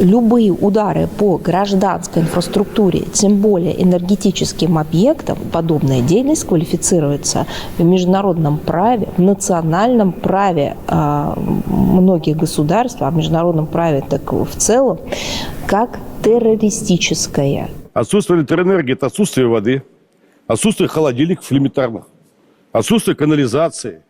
любые удары по гражданской инфраструктуре, тем более энергетическим объектам, подобная деятельность квалифицируется в международном праве, в национальном праве а, многих государств, а в международном праве так в целом, как террористическая. Отсутствие электроэнергии – это отсутствие воды, отсутствие холодильников элементарных, отсутствие канализации.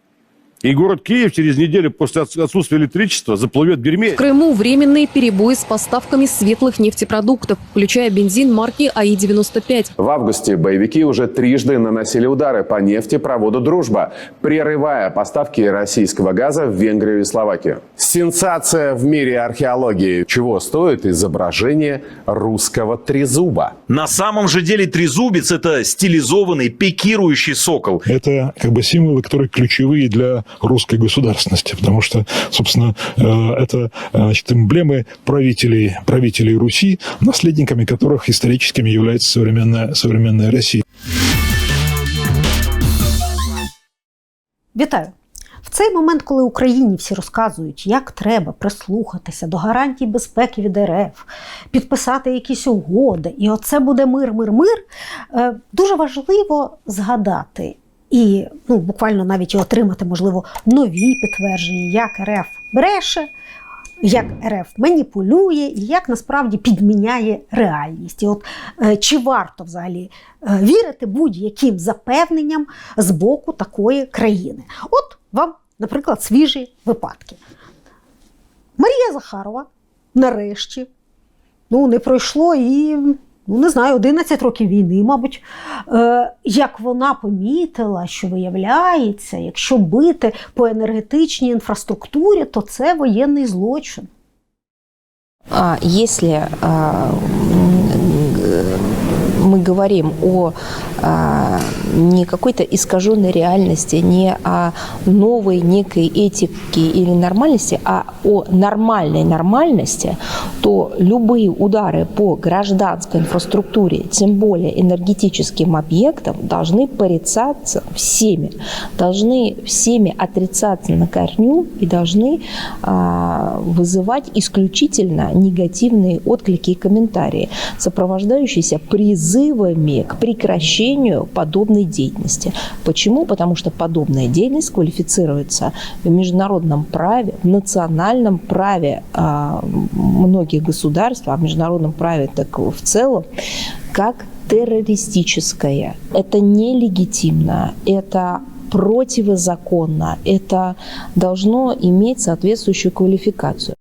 И город Киев через неделю после отс- отсутствия электричества заплывет в дерьме. В Крыму временные перебои с поставками светлых нефтепродуктов, включая бензин марки АИ-95. В августе боевики уже трижды наносили удары по нефтепроводу «Дружба», прерывая поставки российского газа в Венгрию и Словакию. Сенсация в мире археологии. Чего стоит изображение русского трезуба? На самом же деле трезубец – это стилизованный пикирующий сокол. это как бы символы, которые ключевые для русской государственности, потому что, собственно, э, это э, значит, эмблемы правителей, правителей Руси, наследниками которых историческими является современная, современная Россия. Вітаю! В цей момент, коли Україні всі розказують, як треба прислухатися до гарантій безпеки від РФ, підписати якісь угоди, і оце буде мир, мир, мир. е, Дуже важливо згадати і ну, буквально навіть і отримати, можливо, нові підтвердження, як РФ бреше, як РФ маніпулює і як насправді підміняє реальність. І от е, чи варто взагалі е, вірити будь-яким запевненням з боку такої країни? От вам, наприклад, свіжі випадки. Марія Захарова нарешті ну, не пройшло і. Ну, не знаю, 11 років війни, мабуть, е, як вона помітила, що виявляється, якщо бити по енергетичній інфраструктурі, то це воєнний злочин. А Якщо г- мы говорим о а, не какой-то искаженной реальности, не о новой некой этике или нормальности, а о нормальной нормальности, то любые удары по гражданской инфраструктуре, тем более энергетическим объектам, должны порицаться всеми, должны всеми отрицаться на корню и должны а, вызывать исключительно негативные отклики и комментарии, сопровождающиеся призывами к прекращению подобной деятельности. Почему? Потому что подобная деятельность квалифицируется в международном праве, в национальном праве а, многих государств, а в международном праве так в целом, как террористическая. Это нелегитимно, это противозаконно, это должно иметь соответствующую квалификацию.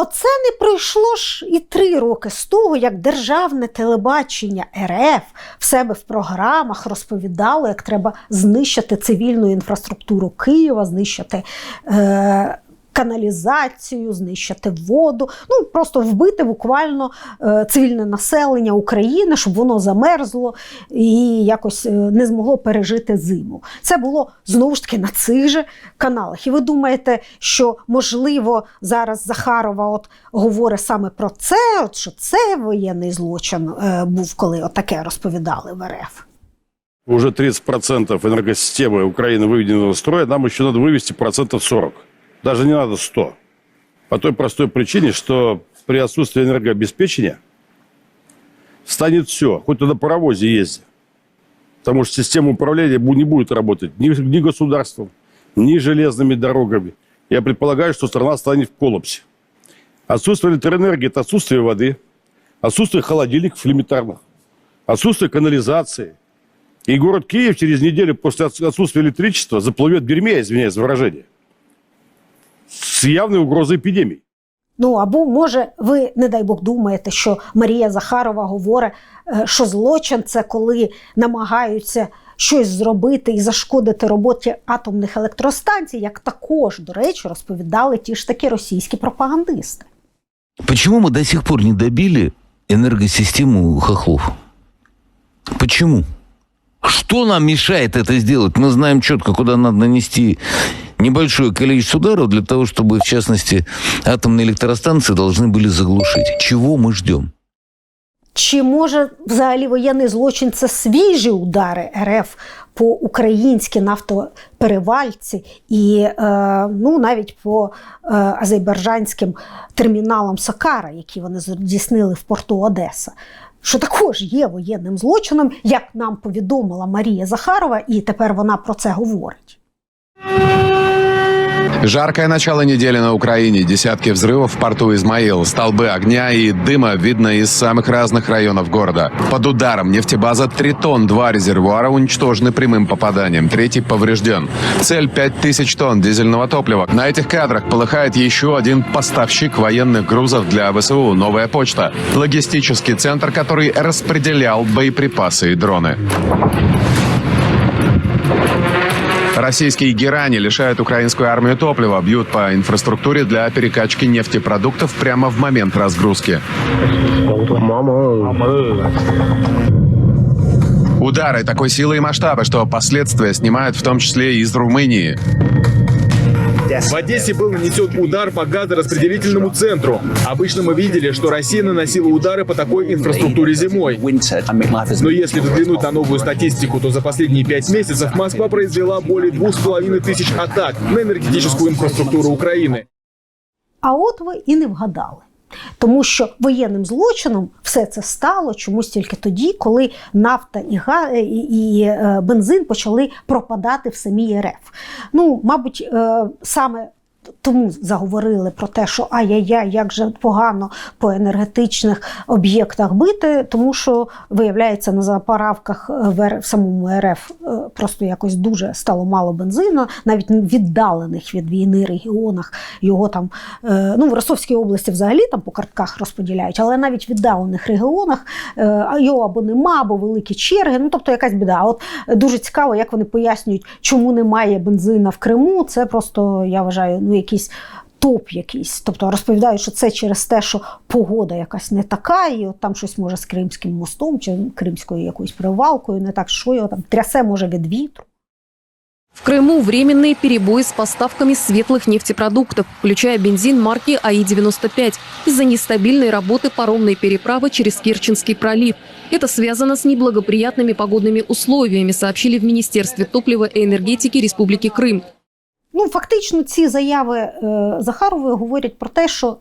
Оце не пройшло ж і три роки з того, як державне телебачення РФ в себе в програмах розповідало, як треба знищити цивільну інфраструктуру Києва, знищити. Е- Каналізацію, знищити воду, ну просто вбити буквально е, цивільне населення України, щоб воно замерзло і якось е, не змогло пережити зиму. Це було знову ж таки на цих же каналах. І ви думаєте, що можливо зараз Захарова от говорить саме про це, от що це воєнний злочин е, був, коли отаке розповідали в РФ. Уже 30% энергосистемы Украины выведено из строя, нам еще надо вывести процентов 40. Даже не надо 100. По той простой причине, что при отсутствии энергообеспечения станет все, хоть ты на паровозе езди. Потому что система управления не будет работать ни, ни государством, ни железными дорогами. Я предполагаю, что страна станет в коллапсе. Отсутствие электроэнергии – это отсутствие воды, отсутствие холодильников элементарных, отсутствие канализации. И город Киев через неделю после отс- отсутствия электричества заплывет в дерьме, извиняюсь за выражение, с явной угрозой эпидемии. Ну або може, ви, не дай Бог, думаєте, що Марія Захарова говорить, е, що злочин це коли намагаються щось зробити і зашкодити роботі атомних електростанцій, як також, до речі, розповідали ті ж таки російські пропагандисти. Почему мы до сих пор не добили энергосистему хохлов? Почему? Что нам мешает это сделать? Мы знаем четко, куда надо нанести небольшое количество ударов для того, чтобы, в частности, атомные электростанции должны были заглушить. Чего мы ждем? Чи може взагалі воєнний злочин це свіжі удари РФ по українській нафтоперевальці і е, ну, навіть по е, азербайджанським терміналам Сакара, які вони здійснили в порту Одеса. Що також є воєнним злочином, як нам повідомила Марія Захарова, і тепер вона про це говорить. Жаркое начало недели на Украине. Десятки взрывов в порту Измаил. Столбы огня и дыма видно из самых разных районов города. Под ударом нефтебаза Тритон. Два резервуара уничтожены прямым попаданием. Третий поврежден. Цель 5000 тонн дизельного топлива. На этих кадрах полыхает еще один поставщик военных грузов для ВСУ. Новая почта. Логистический центр, который распределял боеприпасы и дроны. Российские герани лишают украинскую армию топлива, бьют по инфраструктуре для перекачки нефтепродуктов прямо в момент разгрузки. Удары такой силы и масштаба, что последствия снимают в том числе и из Румынии. В Одессе был нанесен удар по газораспределительному центру. Обычно мы видели, что Россия наносила удары по такой инфраструктуре зимой. Но если взглянуть на новую статистику, то за последние пять месяцев Москва произвела более двух с половиной тысяч атак на энергетическую инфраструктуру Украины. А от ви і не вгадали. Тому що воєнним злочином все це стало чомусь тільки тоді, коли нафта і, га, і, е, бензин почали пропадати в самій РФ. Ну, мабуть, е, саме тому заговорили про те, що ай-яй-яй, як же погано по енергетичних об'єктах бити, тому що виявляється на заправках е, в, самому РФ е, просто якось дуже стало мало бензину, навіть віддалених від війни регіонах його там е, ну в Ростовській області взагалі там по картках розподіляють, але навіть в віддалених регіонах його або нема, або великі черги. Ну тобто якась біда. От дуже цікаво, як вони пояснюють, чому немає бензина в Криму. Це просто я вважаю, ну якийсь. Топ якийсь, тобто розповідають, що це через те, що погода якась не така, і от там щось може з Кримським мостом чи кримською якоюсь привалкою, не так, що його там трясе може від вітру. В Крыму временные перебои с поставками светлых нефтепродуктов, включая бензин марки АИ-95, из-за нестабильной работы паромной переправы через Керченский пролив. Это связано с неблагоприятными погодными условиями, сообщили в Министерстве топлива и энергетики Республики Крым. Ну, фактично, ці заяви е, Захарової говорять про те, що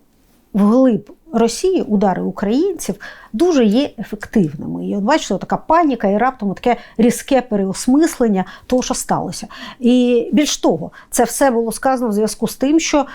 вглиб Росії удари українців дуже є ефективними. І от бачите, така паніка і раптом таке різке переосмислення того, що сталося. І більш того, це все було сказано в зв'язку з тим, що е,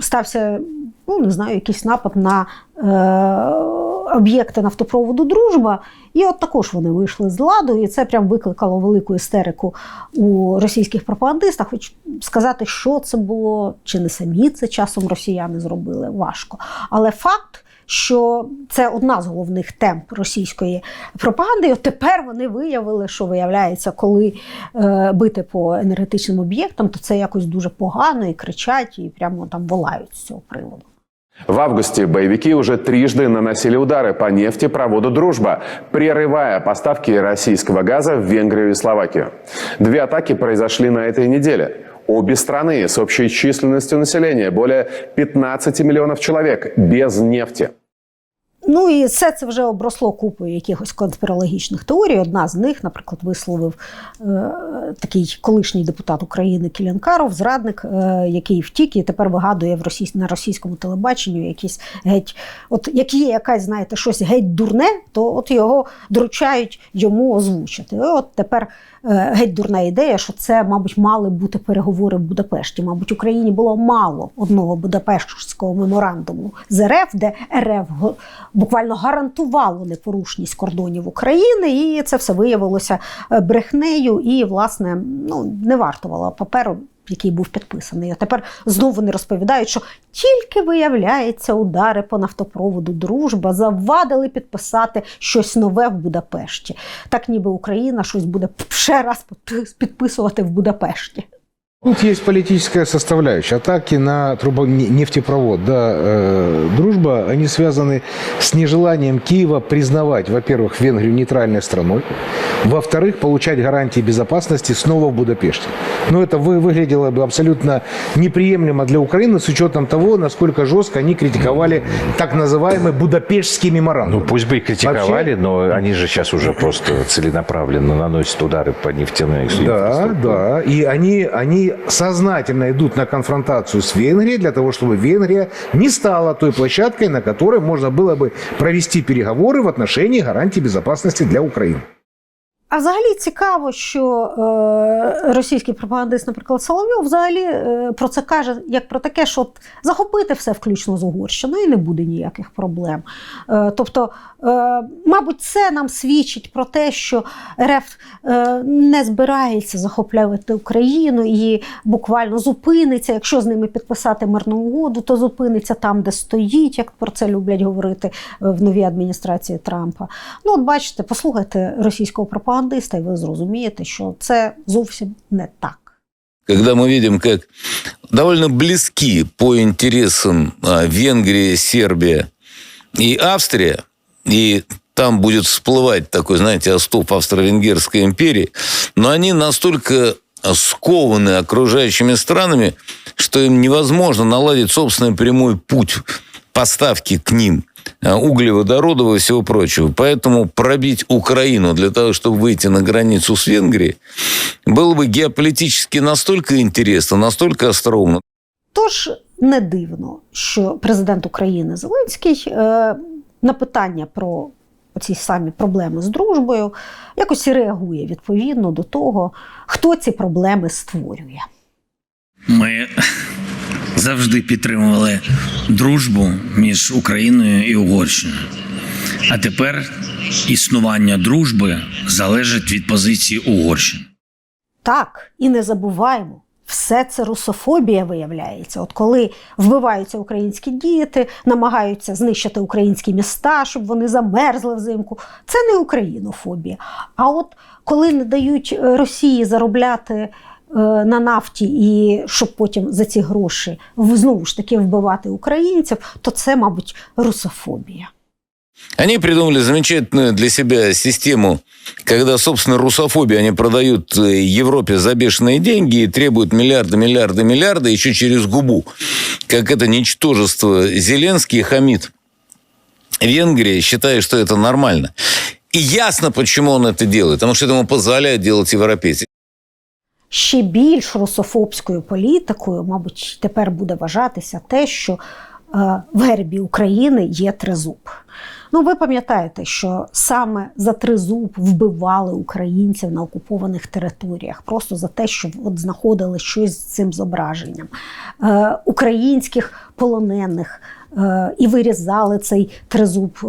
стався, ну не знаю, якийсь напад на е, об'єкти нафтопроводу Дружба. І от також вони вийшли з ладу, і це прям викликало велику істерику у російських пропагандистах. Хоч сказати, що це було, чи не самі це часом росіяни зробили, важко. Але факт, що це одна з головних тем російської пропаганди. І от тепер вони виявили, що виявляється, коли е, бити по енергетичним об'єктам, то це якось дуже погано і кричать, і прямо там волають з цього приводу. В августе боевики уже трижды наносили удары по нефтепроводу «Дружба», прерывая поставки российского газа в Венгрию и Словакию. Две атаки произошли на этой неделе. Обе страны с общей численностью населения более 15 миллионов человек без нефти. Ну і все це вже обросло купою якихось конспірологічних теорій. Одна з них, наприклад, висловив е, такий колишній депутат України Кілянкаров, зрадник, е, який втік і тепер вигадує в російсь, на російському телебаченню якісь геть, от як є якась, знаєте, щось геть дурне, то от його доручають йому озвучити. От тепер геть дурна ідея, що це, мабуть, мали бути переговори в Будапешті. Мабуть, Україні було мало одного Будапештського меморандуму з РФ, де РФ буквально гарантувало непорушність кордонів України, і це все виявилося е, брехнею і, власне, ну не вартувало паперу Який був підписаний. А тепер знову вони розповідають, що тільки виявляється удари по нафтопроводу Дружба завадили підписати щось нове в Будапешті. Так ніби Україна щось буде ще раз підпис- підписувати в Будапешті. Тут есть политическая составляющая. Атаки на трубо- не- нефтепровод, да, э, дружба, они связаны с нежеланием Киева признавать, во-первых, Венгрию нейтральной страной, во-вторых, получать гарантии безопасности снова в Будапеште. Но это вы, выглядело бы абсолютно неприемлемо для Украины с учетом того, насколько жестко они критиковали так называемый Будапештский меморандум. Ну, пусть бы и критиковали, но они же сейчас уже просто целенаправленно наносят удары по нефтяной Да, да. И они, они сознательно идут на конфронтацию с Венгрией для того, чтобы Венгрия не стала той площадкой, на которой можно было бы провести переговоры в отношении гарантий безопасности для Украины. А взагалі цікаво, що е, російський пропагандист, наприклад, Соловйов, взагалі е, про це каже як про таке, що от захопити все включно з Угорщиною і не буде ніяких проблем. Е, тобто, е, мабуть, це нам свідчить про те, що РФ е, не збирається захоплювати Україну і буквально зупиниться. Якщо з ними підписати мирну угоду, то зупиниться там, де стоїть, як про це люблять говорити е, в новій адміністрації Трампа. Ну, от бачите, послухайте російського пропагандиста, і ви зрозумієте, що це зовсім не так. когда мы видим, как довольно близки по интересам а, Венгрия, Сербия и Австрия, и там будет всплывать такой, знаете, остов Австро-Венгерской империи, но они настолько скованы окружающими странами, что им невозможно наладить собственный прямой путь поставки к ним а, углеводородов и всего прочего. Поэтому пробить Украину для того, чтобы выйти на границу с Венгрией, было бы геополитически настолько интересно, настолько остроумно. Тож не дивно, що президент України Зеленський е, на питання про ці самі проблеми з дружбою якось і реагує відповідно до того, хто ці проблеми створює. Ми завжди підтримували дружбу між Україною і Угорщиною. А тепер існування дружби залежить від позиції Угорщини. Так, і не забуваємо. Все це русофобія виявляється. От коли вбиваються українські діти, намагаються знищити українські міста, щоб вони замерзли взимку. Це не українофобія. А от коли не дають е, Росії заробляти на нафті і щоб потім за ці гроші в- знову ж таки вбивати українців, то це, мабуть, русофобія. Они придумали замечательную для себя систему, когда, собственно, русофобию они продают э, Европе за бешеные деньги и требуют миллиарды, миллиарды, миллиарды еще через губу. Как это ничтожество Зеленский хамит Венгрии, считая, что это нормально. И ясно, почему он это делает. Потому что это ему позволяют делать европейцы. Ще більш русофобською політикою, мабуть, тепер буде вважатися те, що е, в гербі України є тризуб. Ну, ви пам'ятаєте, що саме за тризуб вбивали українців на окупованих територіях, просто за те, що от знаходили щось з цим зображенням. Е, українських полонених е, і вирізали цей тризуб, е,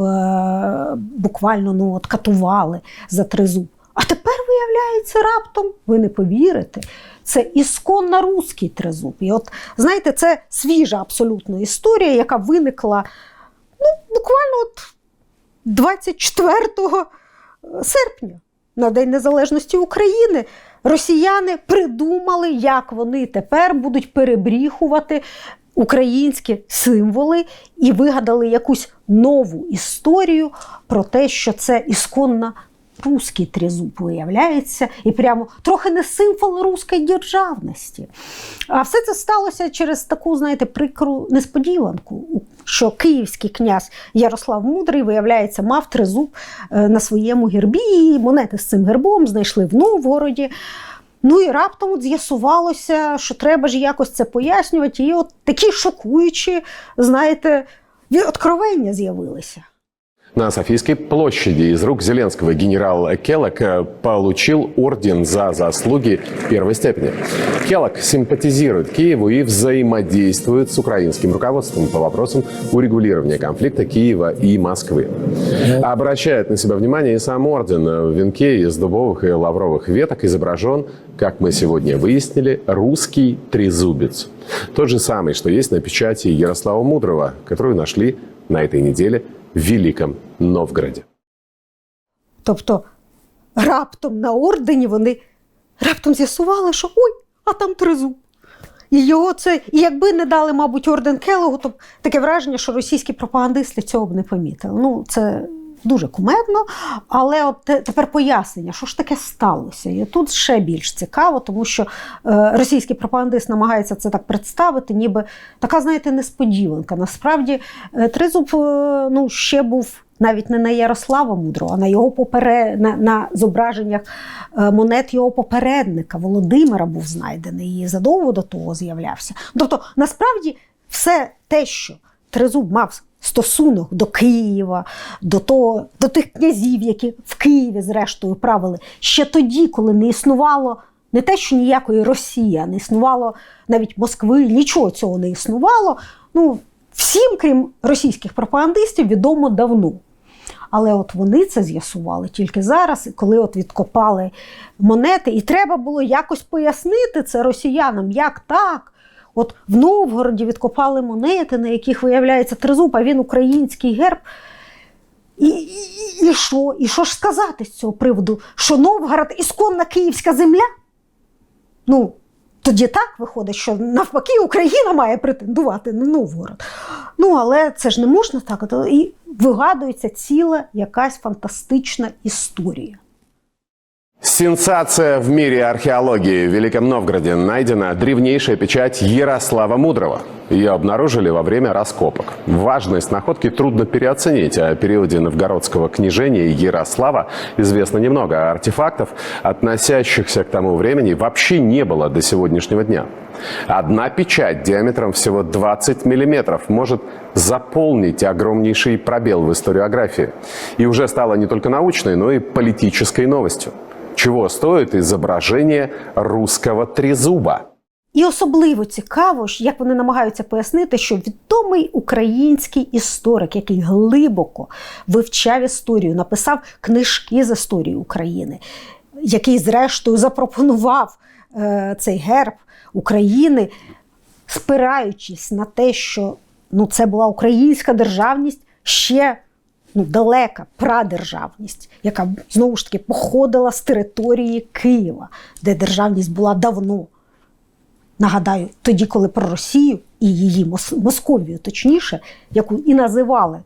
буквально ну, от, катували за тризуб. А тепер виявляється раптом, ви не повірите, це ісконно руський тризуб. І от знаєте, це свіжа абсолютно історія, яка виникла ну, буквально от 24 серпня, на День Незалежності України. Росіяни придумали, як вони тепер будуть перебріхувати українські символи і вигадали якусь нову історію про те, що це ісконна руський тризуб виявляється, і прямо трохи не символ руської державності. А все це сталося через таку, знаєте, прикру несподіванку, що київський князь Ярослав Мудрий, виявляється, мав тризуб е, на своєму гербі, і монети з цим гербом знайшли в Новгороді. Ну і раптом з'ясувалося, що треба ж якось це пояснювати. І от такі шокуючі, знаєте, откровення з'явилися. На Софийской площади из рук Зеленского генерал Келлок э, получил орден за заслуги первой степени. Келлок симпатизирует Киеву и взаимодействует с украинским руководством по вопросам урегулирования конфликта Киева и Москвы. Обращает на себя внимание и сам орден. В венке из дубовых и лавровых веток изображен, как мы сегодня выяснили, русский трезубец. Тот же самый, что есть на печати Ярослава Мудрого, которую нашли на этой неделе в Великом Новгороде. Тобто раптом на ордені вони раптом з'ясували, що ой, а там тризуб. І його це, і якби не дали, мабуть, орден Келогу, то таке враження, що російські пропагандисти цього б не помітили. Ну, це дуже кумедно. Але от тепер пояснення, що ж таке сталося. І тут ще більш цікаво, тому що е, російський пропагандист намагається це так представити, ніби така, знаєте, несподіванка. Насправді, е, Тризуб е, ну, ще був. Навіть не на Ярослава Мудрого, а на його попере... на, на зображеннях монет його попередника Володимира був знайдений і задовго до того з'являвся. Тобто, насправді, все те, що Тризуб мав стосунок до Києва, до, того, до тих князів, які в Києві, зрештою, правили, ще тоді, коли не існувало не те, що ніякої Росії, а не існувало навіть Москви, нічого цього не існувало. Ну, всім, крім російських пропагандистів, відомо давно. Але от вони це з'ясували тільки зараз, коли от відкопали монети, і треба було якось пояснити це росіянам, як так. От в Новгороді відкопали монети, на яких виявляється тризуб, а він український герб. І, і, і що? І що ж сказати з цього приводу? Що Новгород ісконна київська земля? Ну, тоді так виходить, що навпаки Україна має претендувати на Новгород. Ну, але це ж не можна так. І вигадується ціла якась фантастична історія. Сенсация в мире археологии. В Великом Новгороде найдена древнейшая печать Ярослава Мудрого. Ее обнаружили во время раскопок. Важность находки трудно переоценить. О периоде новгородского княжения Ярослава известно немного, а артефактов, относящихся к тому времени, вообще не было до сегодняшнего дня. Одна печать диаметром всего 20 миллиметров может заполнить огромнейший пробел в историографии. И уже стала не только научной, но и политической новостью. Чего стоит изображение русского трезуба? І особливо цікаво, як вони намагаються пояснити, що відомий український історик, який глибоко вивчав історію, написав книжки з історії України, який, зрештою, запропонував е, цей герб України, спираючись на те, що ну, це була українська державність ще ну, далека прадержавність, яка знову ж таки походила з території Києва, де державність була давно. Нагадаю, тоді, коли про Росію і її Мос- Московію, точніше, яку і називали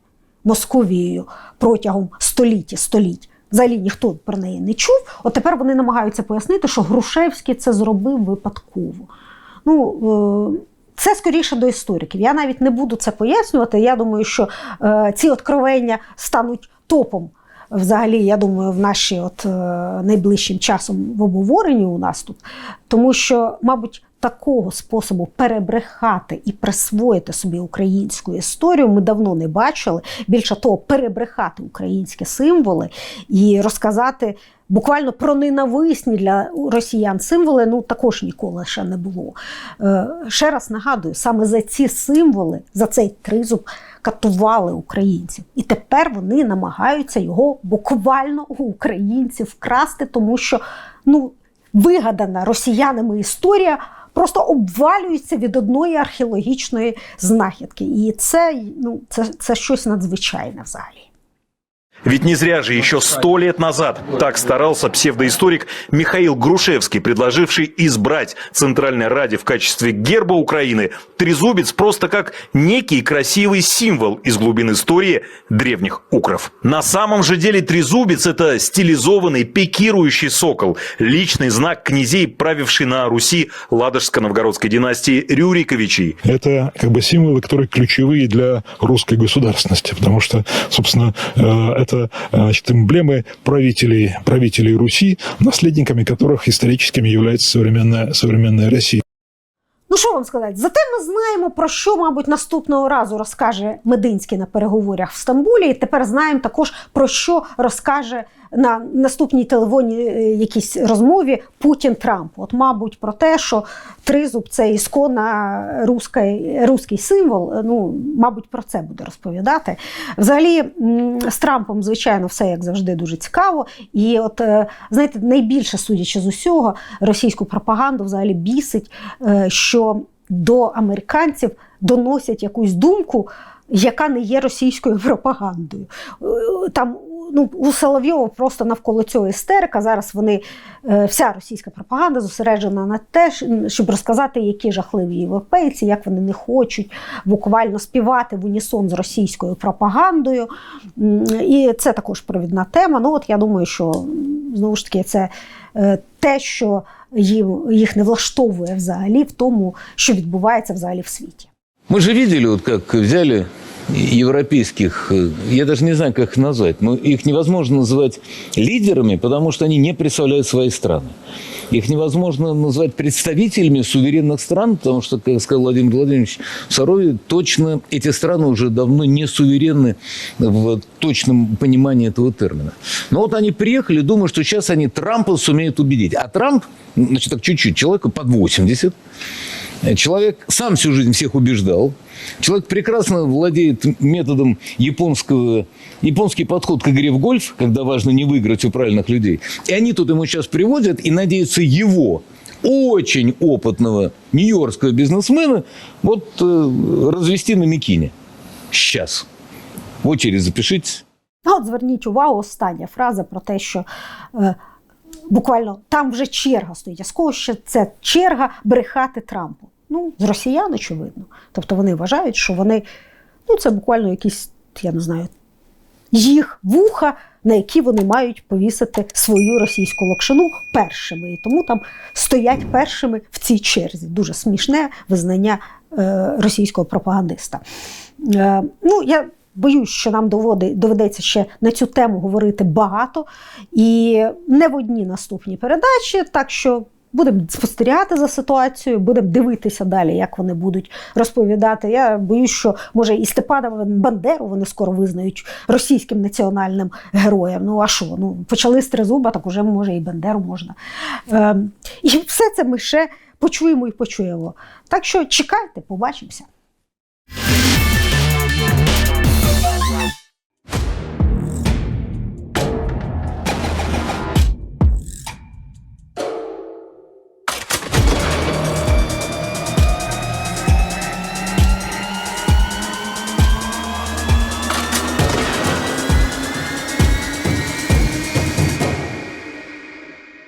Московією протягом століття століть, взагалі ніхто про неї не чув. От тепер вони намагаються пояснити, що Грушевський це зробив випадково. Ну, е, це скоріше до істориків. Я навіть не буду це пояснювати. Я думаю, що е, ці откровення стануть топом. Взагалі, я думаю, в наші от е, найближчим часом в обговоренні у нас тут, тому що, мабуть, такого способу перебрехати і присвоїти собі українську історію ми давно не бачили. Більше того, перебрехати українські символи і розказати буквально про ненависні для росіян символи, ну також ніколи ще не було. Е, ще раз нагадую, саме за ці символи, за цей тризуб катували українців. І тепер вони намагаються його буквально у українців вкрасти, тому що ну, вигадана росіянами історія просто обвалюється від одної археологічної знахідки. І це, ну, це, це щось надзвичайне взагалі. Ведь не зря же еще сто лет назад так старался псевдоисторик Михаил Грушевский, предложивший избрать Центральной Раде в качестве герба Украины трезубец просто как некий красивый символ из глубин истории древних укров. На самом же деле трезубец – это стилизованный пикирующий сокол, личный знак князей, правивший на Руси Ладожско-Новгородской династии Рюриковичей. Это как бы символы, которые ключевые для русской государственности, потому что, собственно, э, это э, значит, эмблемы правителей, правителей Руси, наследниками которых историческими является современная, современная Россия. Ну що вам сказати? Зате ми знаємо, про що, мабуть, наступного разу розкаже Мединський на переговорах в Стамбулі. І тепер знаємо також, про що розкаже на наступній телефонній е, якійсь розмові Путін Трамп. От, мабуть, про те, що тризуб це ісконна руський, руський символ. е, Ну, мабуть, про це буде розповідати. Взагалі, з Трампом, звичайно, все як завжди дуже цікаво. І от, е, знаєте, найбільше судячи з усього, російську пропаганду взагалі бісить, е, що до американців доносять якусь думку, яка не є російською пропагандою. Е, Там ну, у Соловйова просто навколо цього істерика. Зараз вони, е, вся російська пропаганда зосереджена на те, щоб розказати, які жахливі європейці, як вони не хочуть буквально співати в унісон з російською пропагандою. І це також провідна тема. Ну, от я думаю, що знову ж таки це е, те, що їм, їх не влаштовує взагалі в тому, що відбувається взагалі в світі. Мы же видели, вот как взяли европейских, э, я даже не знаю, как их назвать, но их невозможно называть лидерами, потому что они не представляют свои страны. Их невозможно назвать представителями суверенных стран, потому что, как сказал Владимир Владимирович Саровий, точно эти страны уже давно не суверенны в точном понимании этого термина. Но вот они приехали, думают, что сейчас они Трампа сумеют убедить. А Трамп, значит, так чуть-чуть, человеку под 80, Человек сам всю жизнь всех убеждал. Человек прекрасно владеет методом японского, японский подход к игре в гольф, когда важно не выиграть у правильных людей. И они тут ему сейчас приводят и надеются его, очень опытного нью-йоркского бизнесмена, вот э, развести на Микине. Сейчас. В очередь запишитесь. А От зверніть увагу, остання фраза про те, що е, буквально там вже черга стоїть. А з кого ще це черга брехати Трампу? Ну, з росіян, очевидно. Тобто вони вважають, що вони, ну, це буквально якісь, я не знаю, їх вуха, на які вони мають повісити свою російську локшину першими. І тому там стоять першими в цій черзі. Дуже смішне визнання е, російського пропагандиста. Е, ну, я боюсь, що нам доведеться ще на цю тему говорити багато і не в одній наступній передачі. Так що будемо спостерігати за ситуацією, будемо дивитися далі, як вони будуть розповідати. Я боюсь, що може і Степана Бандеру вони скоро визнають російським національним героєм. Ну а що? Ну почали з тризуба, так уже може і Бандеру можна. Е, і все це ми ще почуємо і почуємо. Так що чекайте, побачимося.